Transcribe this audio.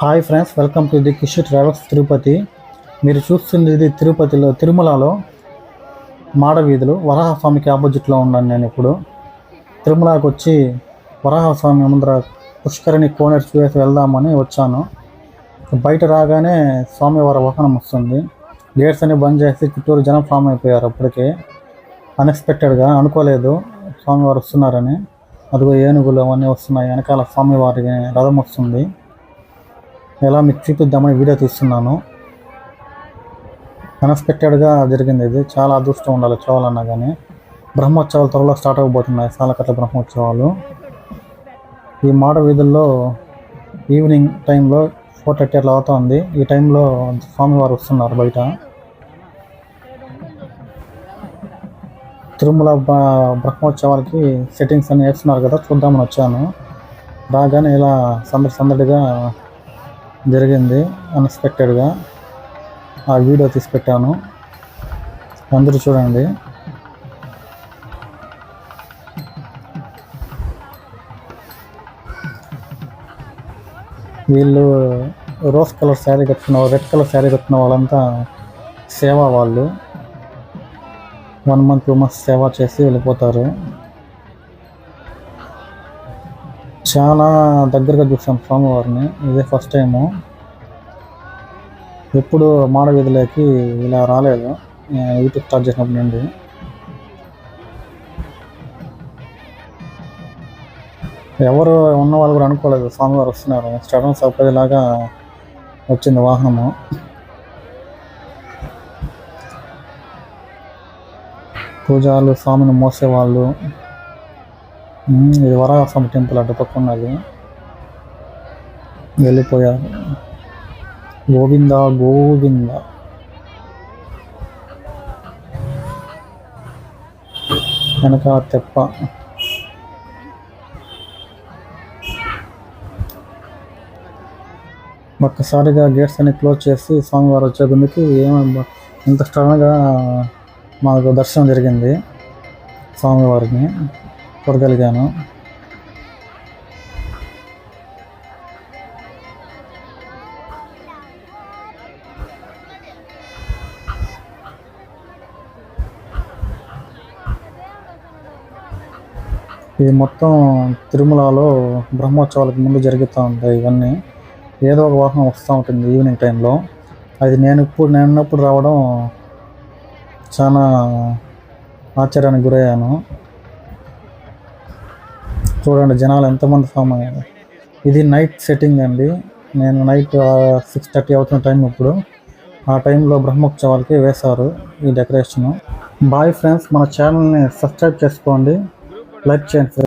Hi friends welcome to the Kishore travels Tirupati. మీరు చూస్తున్నది తిరుపతిలో తిరుమలలో మాడవీధులు వరాహస్వామికి ఆపోజిట్లో ఉన్నాను నేను ఇప్పుడు. తిరుమలకి వచ్చి వరాహస్వామి ముందర పుష్కరిణి కోనేరు చూసి వెళ్దామని వచ్చాను. బయట రాగానే స్వామివారి వాహనం వస్తుంది. గేట్స్ అన్ని బంద్ చేసి చుట్టూరు జనం ఫామ్ అయిపోయారు అప్పటికే. అన్ఎక్స్పెక్టెడ్గా అనుకోలేదు స్వామివారు వస్తున్నారని. అదిగో ఏనుగులు అవన్నీ వస్తున్నాయి వెనకాల స్వామివారి రథం వస్తుంది. ఎలా మీకు చూపిద్దామని వీడియో తీస్తున్నాను. అన్ఎక్స్పెక్టెడ్గా జరిగింది ఇది. చాలా అదృష్టం ఉండాలి చూడాలన్నా కానీ. బ్రహ్మోత్సవాలు త్వరలో స్టార్ట్ అవ్వబోతున్నాయి. సాలకట్ల బ్రహ్మోత్సవాలు. ఈ మాడ వీధుల్లో ఈవినింగ్ టైంలో ఫోర్ థర్టీ అట్లా అవుతుంది. ఈ టైంలో స్వామివారు వస్తున్నారు బయట. తిరుమల బ్రహ్మోత్సవాలకి సెట్టింగ్స్ అన్ని వేస్తున్నారు కదా. చూద్దామని వచ్చాను. రాగానే ఇలా సందడి సందడిగా జరిగింది అన్ఎక్స్పెక్టెడ్గా ఆ వీడియో తీసి పెట్టాను అందరూ చూడండి. వీళ్ళు రోజ్ కలర్ శారీ కట్టుకున్న రెడ్ కలర్ శారీ కట్టుకున్న వాళ్ళంతా సేవ వాళ్ళు. వన్ మంత్ టూ మంత్స్ సేవ చేసి వెళ్ళిపోతారు. చాలా దగ్గరగా చూసాం స్వామివారిని. ఇదే ఫస్ట్ టైము ఎప్పుడు మాడ వీధిలోకి ఇలా రాలేదు. యూట్యూబ్ స్టార్ట్ చేసినప్పటి నుండి. ఎవరు ఉన్న వాళ్ళు కూడా అనుకోలేదు స్వామివారు వస్తున్నారు. సడన్ సౌకర్యలాగా లాగా వచ్చింది వాహనము. పూజారులు స్వామిని మోసేవాళ్ళు ఇది వరాహస్వామి టెంపుల్ అటు పక్క ఉన్నది. వెళ్ళిపోయారు. గోవింద గోవింద. వెనక తెప్ప. ఒక్కసారిగా గేట్స్ అన్ని క్లోజ్ చేసి స్వామివారు వచ్చే గుందుకి ఏమో ఇంత స్ట్రాంగ్గా మాకు దర్శనం జరిగింది స్వామివారిని. చూడగలిగాను ఇది మొత్తం తిరుమలలో బ్రహ్మోత్సవాలకు ముందు జరుగుతూ ఉంటాయి ఇవన్నీ. ఏదో ఒక వాహనం వస్తూ ఉంటుంది ఈవినింగ్ టైంలో. అది నేను ఇప్పుడు నేనున్నప్పుడు రావడం చాలా ఆశ్చర్యానికి గురయ్యాను. చూడండి జనాలు ఎంతమంది ఫామ్ అయ్యారు. ఇది నైట్ సెట్టింగ్ అండి. నేను నైట్ సిక్స్ థర్టీ అవుతున్న టైం ఇప్పుడు. ఆ టైంలో బ్రహ్మోత్సవాలకి వేశారు ఈ డెకరేషను. బాయ్ ఫ్రెండ్స్ మన ఛానల్ని సబ్స్క్రైబ్ చేసుకోండి. లైక్ చేయండి.